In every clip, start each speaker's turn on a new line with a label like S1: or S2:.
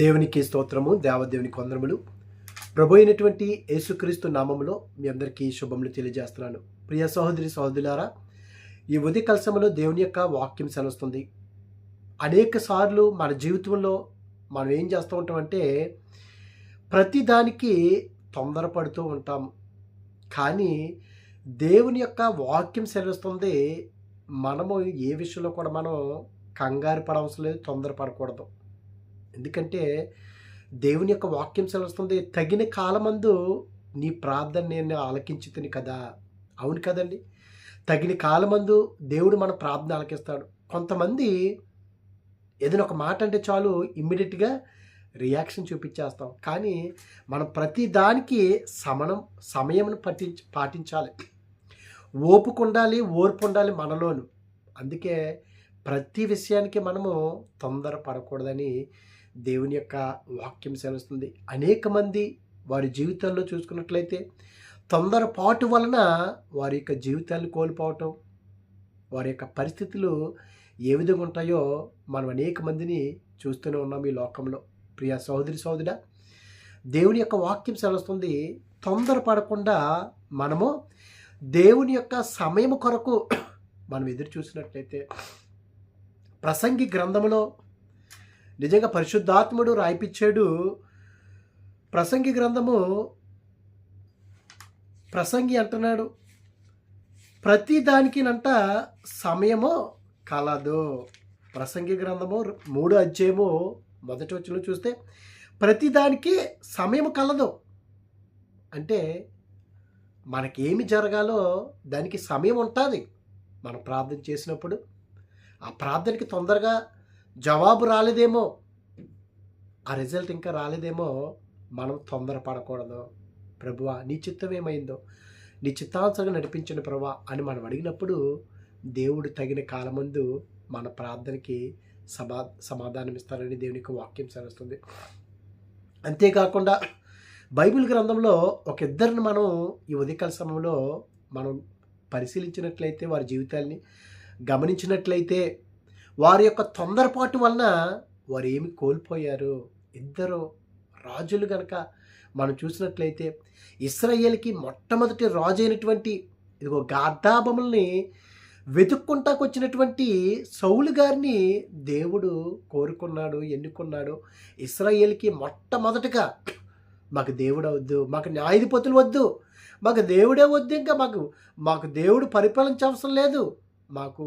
S1: దేవునికి స్తోత్రము దేవదేవునికి వందరములు ప్రభు అయినటువంటి యేసుక్రీస్తు నామములో మీ అందరికీ శుభములు తెలియజేస్తున్నాను. ప్రియ సహోదరి సహోదరులారా ఈ ఉదయ కలసములో దేవుని యొక్క వాక్యం సెలవుస్తుంది. అనేక సార్లు మన జీవితంలో మనం ఏం చేస్తూ ఉంటామంటే ప్రతిదానికి తొందరపడుతూ ఉంటాం. కానీ దేవుని యొక్క వాక్యం సెలవుస్తుంది. మనము ఏ విషయంలో కూడా మనం కంగారు పడవలసిన లేదు తొందరపడకూడదు. ఎందుకంటే దేవుని యొక్క వాక్యం సెలవుస్తుంది తగిన కాలమందు నీ ప్రార్థన నేను ఆలకించుతుని కదా. అవును కదండి? తగిన కాలమందు దేవుడు మన ప్రార్థన ఆలకిస్తాడు. కొంతమంది ఏదైనా ఒక మాట అంటే చాలు ఇమ్మీడియట్గా రియాక్షన్ చూపించేస్తాం. కానీ మనం ప్రతి దానికి సమనం సమయంను పట్టించి పాటించాలి. ఓపుకు ఉండాలి ఓర్పు ఉండాలి మనలోను. అందుకే ప్రతి విషయానికి మనము తొందర పడకూడదని దేవుని యొక్క వాక్యం సెలవుస్తుంది. అనేక మంది వారి జీవితాల్లో చూసుకున్నట్లయితే తొందరపాటు వలన వారి యొక్క జీవితాన్ని కోల్పోవటం వారి యొక్క పరిస్థితులు ఏ విధంగా ఉంటాయో మనం అనేక మందిని చూస్తూనే ఉన్నాం ఈ లోకంలో. ప్రియ సహోదరి సోదరుడ దేవుని యొక్క వాక్యం సెలవుస్తుంది తొందరపడకుండా మనము దేవుని యొక్క సమయం కొరకు మనం ఎదురు చూసినట్లయితే ప్రసంగి గ్రంథములో నిజంగా పరిశుద్ధాత్ముడు రాయిపించాడు ప్రసంగి గ్రంథము ప్రసంగి అంటున్నాడు. ప్రతి దానికినంట సమయము కలదు. ప్రసంగి గ్రంథము మూడు అధ్యాయము మొదటి వచ్చిన చూస్తే ప్రతిదానికి సమయం కలదు. అంటే మనకేమి జరగాలో దానికి సమయం ఉంటుంది. మనం ప్రార్థన చేసినప్పుడు ఆ ప్రార్థనకి తొందరగా జవాబు రాలేదేమో. ఆ రిజల్ట్ ఇంకా రాలేదేమో. మనం తొందరపడకూడదు. ప్రభువా నీ చిత్తం ఏమైందో? నీ చిత్తాంతరంగా నడిపించిన ప్రభా అని మనం అడిగినప్పుడు దేవుడు తగిన కాలమందు మన ప్రార్థనకి సమా సమాధానం ఇస్తారని దేవుని యొక్క వాక్యం సెలవుస్తుంది. అంతేకాకుండా బైబిల్ గ్రంథంలో ఒక ఇద్దరిని మనం ఈ ఉదయకాల సమయంలో మనం పరిశీలించినట్లయితే వారి జీవితాల్ని గమనించినట్లయితే వారి యొక్క తొందరపాటు వలన వారు ఏమి కోల్పోయారు? ఇద్దరు రాజులు గనక మనం చూసినట్లయితే ఇస్రాయేల్కి మొట్టమొదటి రాజు అయినటువంటి ఇదిగో గార్ధాబముల్ని వెతుక్కుంటాకు వచ్చినటువంటి సౌలు గారిని దేవుడు కోరుకున్నాడు ఎన్నుకున్నాడు. ఇస్రాయేల్కి మొట్టమొదటిగా మాకు దేవుడు వద్దు మాకు న్యాయాధిపతులు వద్దు మాకు దేవుడే వద్దు ఇంకా మాకు మాకు దేవుడు పరిపాలించవసరం లేదు మాకు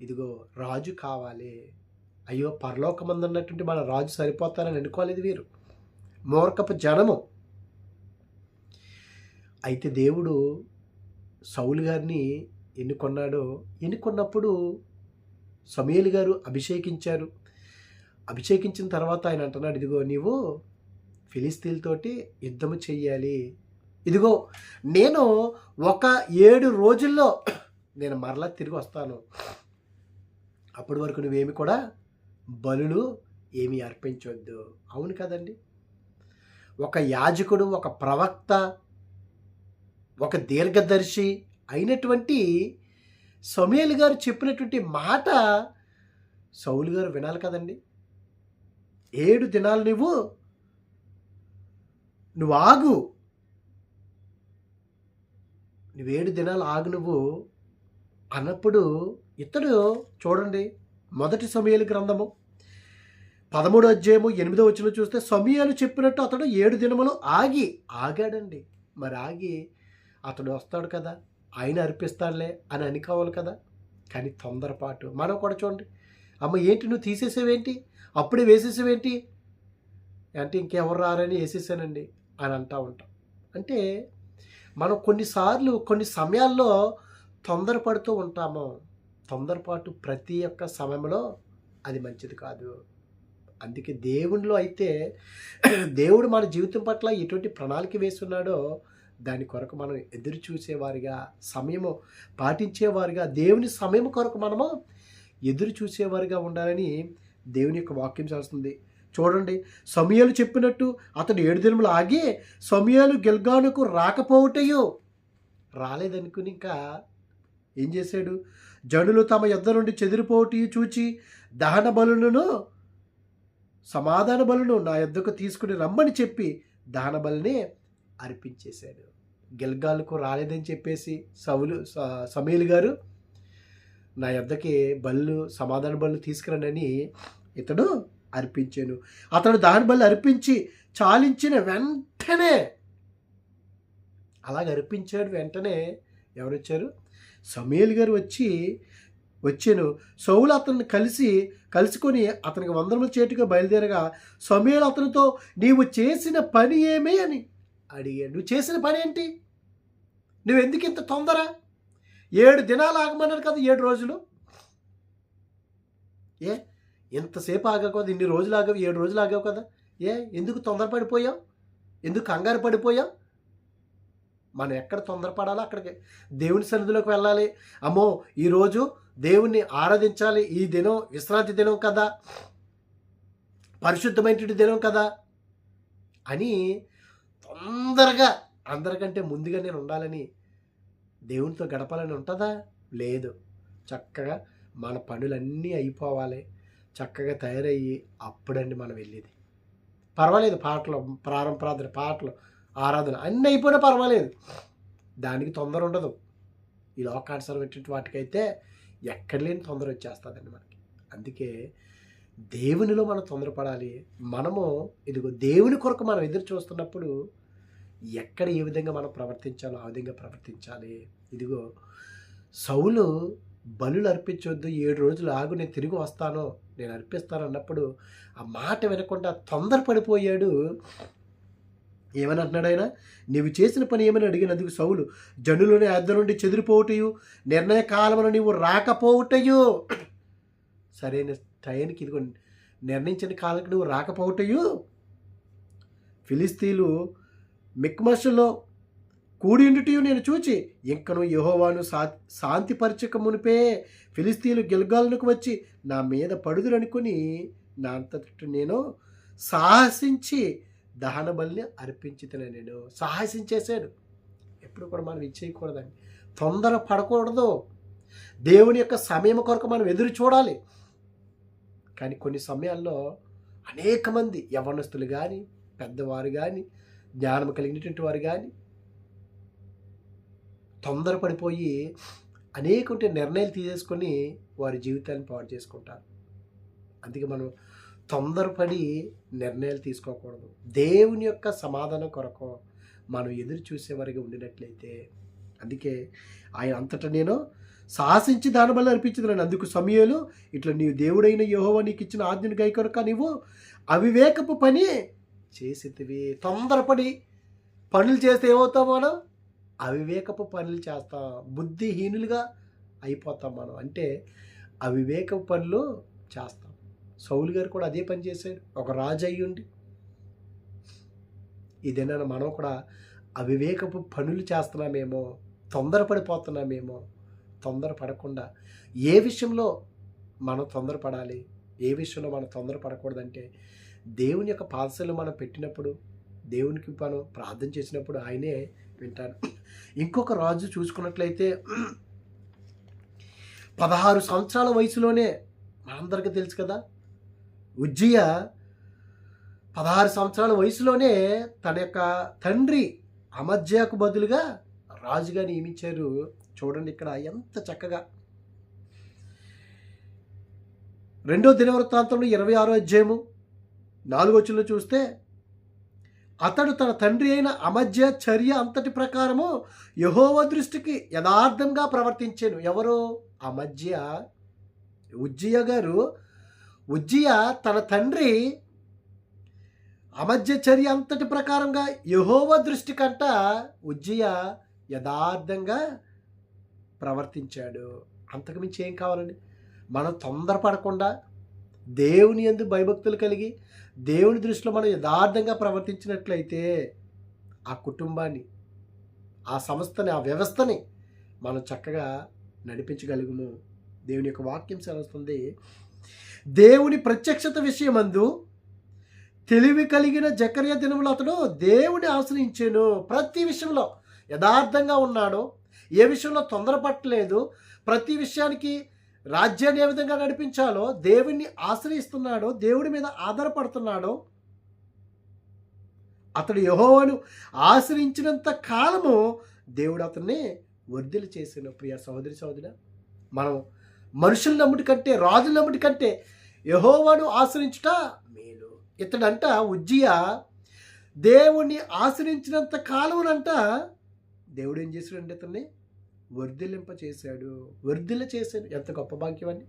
S1: ఇదిగో రాజు కావాలి. అయ్యో పరలోకమందు ఉన్నటువంటి మన రాజు సరిపోతారని అనుకోలేదు వీరు. మూర్ఖపు జనము. అయితే దేవుడు సౌలు గారిని ఎన్నుకొన్నాడో? ఎన్నుకున్నప్పుడు సమయలు గారు అభిషేకించారు. అభిషేకించిన తర్వాత ఆయన అంటున్నాడు ఇదిగో నీవు ఫిలిస్తీన్తోటి యుద్ధము చెయ్యాలి. ఇదిగో నేను ఒక ఏడు రోజుల్లో నేను మరలా తిరిగి వస్తాను. అప్పటి వరకు నువ్వేమి కూడా బలులు ఏమీ అర్పించవద్దు అవును కదండి? ఒక యాజకుడు ఒక ప్రవక్త ఒక దీర్ఘదర్శి అయినటువంటి సమయలు గారు చెప్పినటువంటి మాట సౌలు గారు వినాలి కదండి. ఏడు దినాలు నువ్వు నువ్వు ఆగు. నువ్వు ఏడు దినాలు ఆగు నువ్వు అన్నప్పుడు ఇతడు చూడండి మొదటి సమయాలు గ్రంథము. పదమూడు అధ్యాయము ఎనిమిదో వచ్చిన చూస్తే సమయాలు చెప్పినట్టు అతడు ఏడు దినములు ఆగి ఆగాడండి. మరి ఆగి అతడు వస్తాడు కదా ఆయన అర్పిస్తాడులే అని అనుకోవాలి కదా. కానీ తొందరపాటు. మనం కూడా చూడండి అమ్మ ఏంటి నువ్వు తీసేసేవేంటి? అప్పుడే వేసేసేవేంటి? అంటే ఇంకెవరు రారని వేసేసానండి అని అంటూ ఉంటాం. అంటే మనం కొన్నిసార్లు కొన్ని సమయాల్లో తొందరపడుతూ ఉంటాము. తొందరపాటు ప్రతి ఒక్క సమయంలో అది మంచిది కాదు. అందుకే దేవునిలో అయితే దేవుడు మన జీవితం పట్ల ఎటువంటి ప్రణాళిక వేస్తున్నాడో దాని కొరకు మనం ఎదురు చూసేవారిగా సమయము పాటించేవారిగా దేవుని సమయం కొరకు మనము ఎదురు చూసేవారిగా ఉండాలని దేవుని యొక్క వాక్యం చేస్తుంది. చూడండి సమయాలు చెప్పినట్టు అతడు ఏడు దినములు ఆగి సమయాలు గెల్గానుకు రాకపోవటయో రాలేదనుకుని ఇంకా ఏం చేశాడు? జనులు తమ యొద్ద నుండి చెదిరిపోటీ చూచి దహన బలులను సమాధాన బలును నా యొద్దకు తీసుకుని రమ్మని చెప్పి దహన బలిని అర్పించేశాడు. గిల్గాల్కు రాలేదని చెప్పేసి సవులు స- సమీల్ గారు నా యొద్దకి బళ్ళు సమాధాన బళ్ళు తీసుకురండి ఇతడు అర్పించాను. అతడు దాని బళ్ళు అర్పించి చాలించిన వెంటనే అలాగ అర్పించాడు వెంటనే ఎవరు వచ్చారు సమయల్ గారు వచ్చి వచ్చాను. సౌలు అతన్ని కలిసి కలుసుకొని అతనికి వందరముల చేటుగా బయలుదేరగా సమయలు అతనితో నీవు చేసిన పని ఏమే అని అడిగాడు. నువ్వు చేసిన పని ఏంటి? నువ్వు ఎందుకు ఇంత తొందర? ఏడు దినాలు ఆగమన్నారు కదా ఏడు రోజులు? ఏ? ఇంతసేపు ఆగావు కదా ఇన్ని రోజులు ఆగావు ఏడు రోజులు ఆగావు కదా? ఏ? ఎందుకు తొందరపడిపోయావు? ఎందుకు కంగారు పడిపోయావు? మనం ఎక్కడ తొందరపడాలో అక్కడికి. దేవుని సన్నిధిలోకి వెళ్ళాలి. అమ్మో ఈరోజు దేవుణ్ణి ఆరాధించాలి. ఈ దినం విశ్రాంతి దినం కదా. పరిశుద్ధమైన దినం కదా అని తొందరగా అందరికంటే ముందుగా నేను ఉండాలని దేవునితో గడపాలని ఉంటుందా? లేదు. చక్కగా మన పనులన్నీ అయిపోవాలి. చక్కగా తయారయ్యి అప్పుడండి మనం వెళ్ళేది. పర్వాలేదు పాటలు ప్రారంభ ప్రార్థన పాటలు ఆరాధన అన్నీ అయిపోయినా పర్వాలేదు. దానికి తొందర ఉండదు. ఈ లోకానుసరమైనటువంటి వాటికైతే ఎక్కడ లేని తొందర వచ్చేస్తుందండి మనకి. అందుకే దేవునిలో మనం తొందరపడాలి. మనము ఇదిగో దేవుని కొరకు మనం ఎదురు చూస్తున్నప్పుడు ఎక్కడ ఏ విధంగా మనం ప్రవర్తించాలో ఆ విధంగా ప్రవర్తించాలి. ఇదిగో సౌలు బలులు అర్పించొద్దు ఏడు రోజులు ఆగు నేను తిరిగి వస్తాను నేను అర్పిస్తాను అన్నప్పుడు ఆ మాట వినకుండా తొందరపడిపోయాడు. ఏమని అంటున్నాడు ఆయన? నీవు చేసిన పని ఏమని అడిగినందుకు సౌలు జనులను అద్దె నుండి చెదిరిపోవటయు నిర్ణయ కాలమున నీవు రాకపోవటయు. సరైన టైంకి ఇదిగో నిర్ణయించిన కాలానికి నువ్వు రాకపోవటయు. ఫిలిస్తీన్లు మిక్మషులో కూడిండుటయు నేను చూచి ఇంకను యహోవాను సా శాంతిపరచక మునిపే ఫిలిస్తీన్లు గెలగాలనుకు వచ్చి నా మీద పడుదురనుకుని నా అంతటి నేను సాహసించి దహన బలిని అర్పించుతున్నా నేను. సాహసించేశాడు. ఎప్పుడు కూడా మనం ఇచ్చేయకూడదండి తొందర పడకూడదు. దేవుని యొక్క సమయం కొరకు మనం ఎదురు చూడాలి. కానీ కొన్ని సమయాల్లో అనేక మంది యవనస్తులు కానీ పెద్దవారు కానీ జ్ఞానం కలిగినటువంటి వారు కానీ తొందరపడిపోయి అనేక నిర్ణయాలు తీసేసుకొని వారి జీవితాన్ని పాడు చేసుకుంటారు. అందుకే మనం తొందరపడి నిర్ణయాలు తీసుకోకూడదు. దేవుని యొక్క సమాధానం కొరకు మనం ఎదురు చూసేవారిగా ఉండినట్లయితే అందుకే ఆయన అంతటా నేను సాహసించి దాని వల్ల అర్పించదు అందుకు సమయంలో ఇట్లా నీవు దేవుడైన యెహోవా నీకు ఇచ్చిన ఆజ్ఞను గై కొరక నీవు అవివేకపు పని చేసేవి తొందరపడి పనులు చేస్తే ఏమవుతాం మనం? అవివేకపు పనులు చేస్తాం. బుద్ధిహీనులుగా అయిపోతాం మనం. అంటే అవివేకపు పనులు చేస్తాం. సౌలు గారు కూడా అదే పని చేశాడు. ఒక రాజు అయ్యుండి ఇదేనా మనం కూడా అవివేకపు పనులు చేస్తున్నామేమో తొందరపడిపోతున్నామేమో తొందరపడకుండా ఏ విషయంలో మనం తొందరపడాలి ఏ విషయంలో మనం తొందరపడకూడదంటే దేవుని యొక్క పాదశలు మనం పెట్టినప్పుడు దేవునికి మనం ప్రార్థన చేసినప్పుడు ఆయనే వింటాడు. ఇంకొక రాజు చూసుకున్నట్లయితే పదహారు సంవత్సరాల వయసులోనే మనందరికీ తెలుసు కదా ఉజ్జియ పదహారు సంవత్సరాల వయసులోనే తన యొక్క తండ్రి అమధ్యకు బదులుగా రాజుగా నియమించారు. చూడండి ఇక్కడ ఎంత చక్కగా. రెండో దినవృత్తాంతంలో ఇరవై ఆరో అధ్యాయము నాలుగో వచ్చులో చూస్తే అతడు తన తండ్రి అయిన అమధ్య చర్య అంతటి ప్రకారము యహోవ దృష్టికి యథార్థంగా ప్రవర్తించాను. ఎవరు? అమధ్య ఉజ్జయ గారు ఉజ్జియ తన తండ్రి అమధ్య చర్య అంతటి ప్రకారంగా యహోవ దృష్టి కంట ఉజ్జియ యథార్థంగా ప్రవర్తించాడు. అంతకుమించి ఏం కావాలండి? మనం తొందరపడకుండా దేవుని ఎందు భయభక్తులు కలిగి దేవుని దృష్టిలో మనం యథార్థంగా ప్రవర్తించినట్లయితే ఆ కుటుంబాన్ని ఆ సంస్థని ఆ వ్యవస్థని మనం చక్కగా నడిపించగలుగుము. దేవుని యొక్క వాక్యం సెలవుస్తుంది. దేవుని ప్రత్యక్షత విషయమందు తెలివి కలిగిన జకర్య దినములు అతడు దేవుని ఆశ్రయించాను. ప్రతి విషయంలో యథార్థంగా ఉన్నాడు. ఏ విషయంలో తొందరపట్టలేదు. ప్రతి విషయానికి రాజ్యాన్ని ఏ విధంగా నడిపించాలో దేవుణ్ణి ఆశ్రయిస్తున్నాడో. దేవుడి మీద ఆధారపడుతున్నాడో. అతడు యహోవాను ఆశ్రయించినంత కాలము దేవుడు అతన్ని వర్ధిలు చేసిన ప్రియ సహోదరి సహోదరి మనం మనుషుల నమ్ముటి కంటే రాజుల నమ్ముటి కంటే యహోవాను ఆశ్రయించుట మేలు. ఇతడంట ఉజ్జియ దేవుణ్ణి ఆశ్రయించినంత కాలమునంట దేవుడు ఏం చేశాడంటే అతన్ని? వర్ధిలింప చేశాడు. వర్ధిల చేశాడు. ఎంత గొప్ప భాగ్యం అని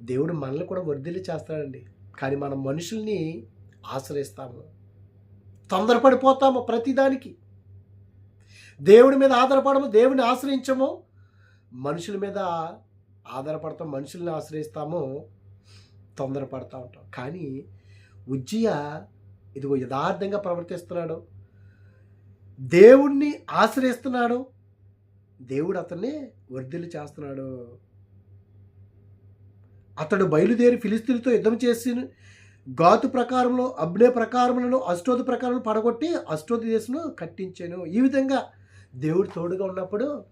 S1: దేవుడు మనల్ని కూడా వర్ధిల్లి చేస్తాడండి. కానీ మనం మనుషుల్ని ఆశ్రయిస్తాము. తొందరపడిపోతాము ప్రతిదానికి దేవుడి మీద ఆధారపడము దేవుని ఆశ్రయించము. మనుషుల మీద ఆధారపడతాం మనుషుల్ని ఆశ్రయిస్తామో తొందరపడతా ఉంటాం. కానీ ఉజ్జయ ఇదిగో యథార్థంగా ప్రవర్తిస్తున్నాడు. దేవుణ్ణి ఆశ్రయిస్తున్నాడు. దేవుడు అతన్ని వర్ధిల్లు చేస్తున్నాడు. అతడు బయలుదేరి ఫిలిస్తీన్లతో యుద్ధం చేసి గాతు ప్రకారంలో అబ్నే ప్రకారములను అష్టోది ప్రకారం పడగొట్టి అష్టోది దేశంలో కట్టించాను. ఈ విధంగా దేవుడు తోడుగా ఉన్నప్పుడు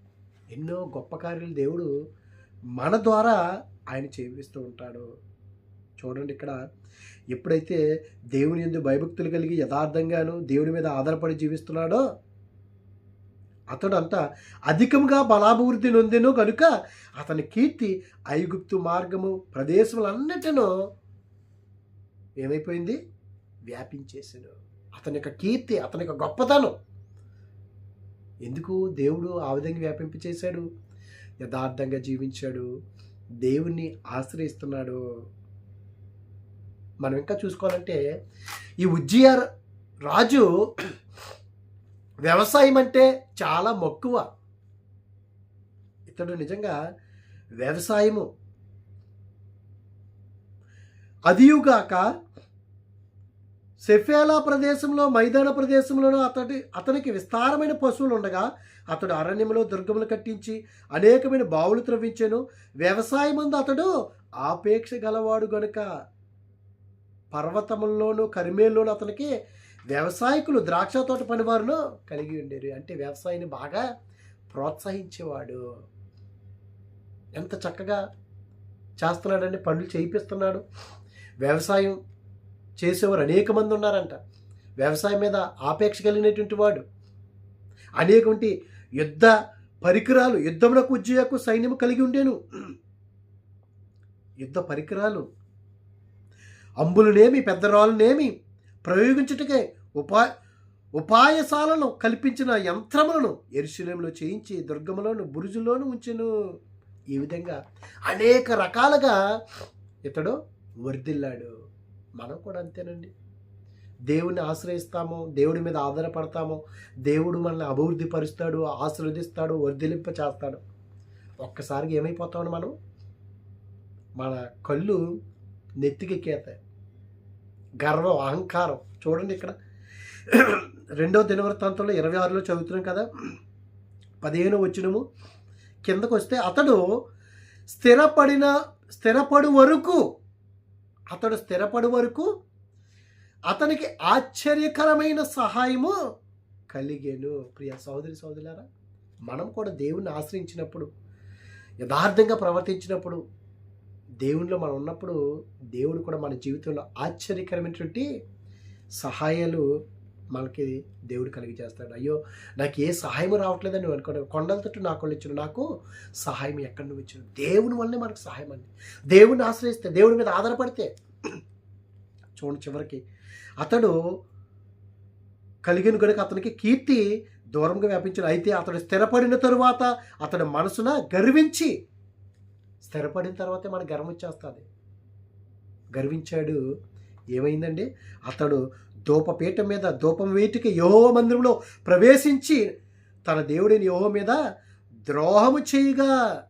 S1: ఎన్నో గొప్ప కార్యాలు దేవుడు మన ద్వారా ఆయన చేపిస్తూ ఉంటాడు. చూడండి ఇక్కడ ఎప్పుడైతే దేవుని ఎందు భయభక్తులు కలిగి యథార్థంగాను దేవుడి మీద ఆధారపడి జీవిస్తున్నాడో అతడంతా అంతా అధికంగా బలాభివృద్ధి నొందెను కనుక అతని కీర్తి ఐగుప్తు మార్గము ప్రదేశములన్నిటినో ఏమైపోయింది? వ్యాపించేసాడు అతని యొక్క కీర్తి అతని యొక్క గొప్పతనం. ఎందుకు దేవుడు ఆ విధంగా వ్యాపింప చేశాడు యథార్థంగా జీవించాడు. దేవుణ్ణి ఆశ్రయిస్తున్నాడు. మనం ఇంకా చూసుకోవాలంటే ఈ ఉజ్జియ రాజు వ్యవసాయం అంటే చాలా మక్కువ. ఇతడు నిజంగా వ్యవసాయము. అదియుగాక సెఫేలా ప్రదేశంలో మైదాన ప్రదేశంలోనూ అతడి అతనికి విస్తారమైన పశువులు ఉండగా అతడు అరణ్యంలో దుర్గములు కట్టించి అనేకమైన బావులు త్రవ్వించాను. వ్యవసాయమందు అతడు ఆపేక్ష గలవాడు గనుక. పర్వతముల్లోనూ కరిమేల్లోనూ అతనికి వ్యవసాయకులు ద్రాక్ష తోట పనివారును కలిగి ఉండేరు. అంటే వ్యవసాయాన్ని బాగా ప్రోత్సహించేవాడు. ఎంత చక్కగా చేస్తున్నాడని పనులు చేయిపిస్తున్నాడు. వ్యవసాయం చేసేవారు అనేక మంది ఉన్నారంట. వ్యవసాయం మీద ఆపేక్ష కలిగినటువంటి వాడు. అనేకమంటి యుద్ధ పరికరాలు యుద్ధమునకు ఉజ్జయకు సైన్యము కలిగి ఉండేను. యుద్ధ పరికరాలు. అంబులనేమి పెద్ద రాళ్ళునేమి ప్రయోగించుటకే ఉపా ఉపాయశాలను కల్పించిన యంత్రములను ఎరుశలేంలో చేయించి దుర్గములోను బురుజులోను ఉంచెను. ఈ విధంగా అనేక రకాలుగా ఇతడు వర్ధిల్లాడు. మనం కూడా అంతేనండి. దేవుని ఆశ్రయిస్తాము దేవుడి మీద ఆధారపడతాము దేవుడు మనల్ని అభివృద్ధి పరుస్తాడు ఆశీర్వదిస్తాడు వర్ధిలింప చేస్తాడు ఒక్కసారిగా ఏమైపోతామని మనం? మన కళ్ళు నెత్తికెక్కేతాయి గర్వం అహంకారం. చూడండి ఇక్కడ. రెండవ దినవృత్తాంతంలో ఇరవై ఆరులో చదువుతున్నాం కదా. పదిహేను వచ్చినము కిందకు వస్తే అతడు స్థిరపడిన స్థిరపడు వరకు అతడు స్థిరపడు వరకు అతనికి ఆశ్చర్యకరమైన సహాయము కలిగేను. ప్రియ సహోదరి సోదరులారా మనం కూడా దేవుణ్ణి ఆశ్రయించినప్పుడు యథార్థంగా ప్రవర్తించినప్పుడు దేవునిలో మనం ఉన్నప్పుడు దేవుడు కూడా మన జీవితంలో ఆశ్చర్యకరమైనటువంటి సహాయాలు మనకి దేవుడు కలిగి చేస్తాడు అయ్యో నాకు ఏ సహాయం రావట్లేదని నువ్వు అనుకోండి కొండల తట్టు నాకు వాళ్ళు ఇచ్చిన నాకు సహాయం ఎక్కడి నువ్వు ఇచ్చిన? దేవుని వల్లనే మనకు సహాయం అండి దేవుడిని ఆశ్రయిస్తే దేవుడి మీద ఆధారపడితే చూడండి చివరికి. అతడు కలిగిన కనుక అతనికి కీర్తి దూరంగా వ్యాపించిన అయితే అతడు స్థిరపడిన తరువాత అతడు మనసున గర్వించి స్థిరపడిన తర్వాతే మన గర్వం వచ్చేస్తుంది. గర్వించాడు. ఏమైందండి? అతడు ధూపపీఠ మీద ధూపం వేటికి యోహో మందిరంలో ప్రవేశించి తన దేవుడిని యోహో మీద ద్రోహము చేయగా.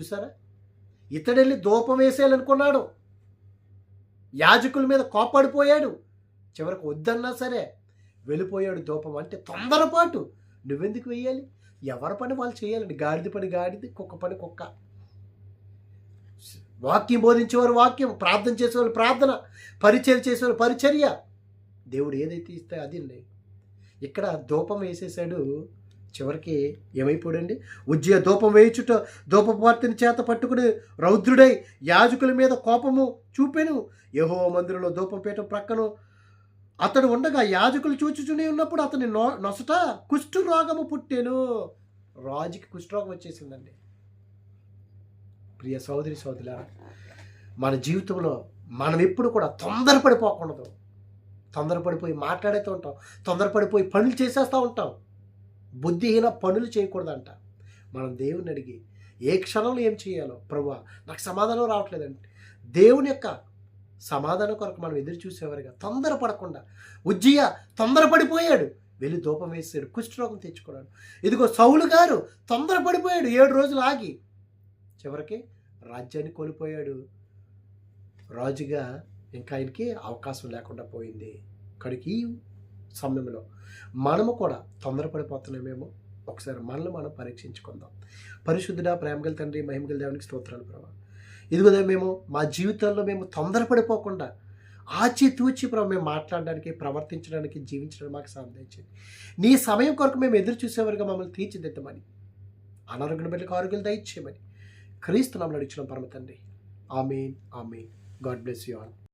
S1: చూసారా? ఇతడెళ్ళి ధూపం వేసేయాలనుకున్నాడు. యాజకుల మీద కోపాడిపోయాడు. చివరికి వద్దన్నా సరే వెళ్ళిపోయాడు ధూపం అంటే తొందరపాటు నువ్వెందుకు వెయ్యాలి? ఎవరి పని వాళ్ళు చేయాలండి? గాడిద పని గాడిది కుక్క పని కుక్క. వాక్యం బోధించేవారు వాక్యం ప్రార్థన చేసేవాళ్ళు ప్రార్థన పరిచర్య చేసేవారు పరిచర్య. దేవుడు ఏదైతే ఇస్తే అది ఇక్కడ ధూపం వేసేసాడు చివరికి ఏమైపోడండి? ఉజ్జయ ధూపం వేయుచుట ధూపపార్తిని చేత పట్టుకుని రౌద్రుడై యాజకుల మీద కోపము చూపెను. యహో మందిరంలో ధూపపీఠం ప్రక్కను అతడు ఉండగా యాజకులు చూచుచునే ఉన్నప్పుడు అతని నొ నొసట కుష్ఠు రోగము పుట్టెను. రాజుకి కుష్ఠరోగం వచ్చేసిందండి. ప్రియ సోదరి సోదరులారా మన జీవితంలో మనం ఎప్పుడు కూడా తొందరపడిపోకూడదు. తొందరపడిపోయి మాట్లాడుతూ ఉంటాం. తొందరపడిపోయి పనులు చేసేస్తూ ఉంటాం. బుద్ధిహీన పనులు చేయకూడదంట. మనం దేవుని అడిగి ఏ క్షణంలో ఏం చేయాలో ప్రభు నాకు సమాధానం రావట్లేదండి. దేవుని యొక్క సమాధానం కొరకు మనం ఎదురు చూసేవారుగా తొందరపడకుండా. ఉజ్జయ తొందరపడిపోయాడు. వెళ్ళి దూపం వేసాడు. కుష్ఠరోగం తెచ్చుకున్నాడు. ఇదిగో సౌలు గారు తొందరపడిపోయాడు. ఏడు రోజులు ఆగి చివరికి రాజ్యాన్ని కోల్పోయాడు. రాజుగా ఇంకా ఆయనకి అవకాశం లేకుండా పోయింది. కడికి ఈ సమయంలో మనము కూడా తొందరపడిపోతున్నామేమో. ఒకసారి మనల్ని మనం పరీక్షించుకుందాం. పరిశుద్ధుడా ప్రేమగల తండ్రి మహిమగల దేవునికి స్తోత్రాలు ప్రభా. ఇదిగో మేము మా జీవితంలో మేము తొందరపడిపోకుండా ఆచితూచి ప్రభు మేము మాట్లాడడానికి ప్రవర్తించడానికి జీవించడానికి మాకు సాధించింది నీ సమయం కొరకు మేము ఎదురు చూసేవారుగా మమ్మల్ని తీర్చిదిద్దమని. అనారోగ్యం బిడ్డలకు ఆరోగ్యం దయచేయమని. క్రీస్తు నమ్మలు అడిచిన పరమ తండ్రి. Amen amen. God bless you all.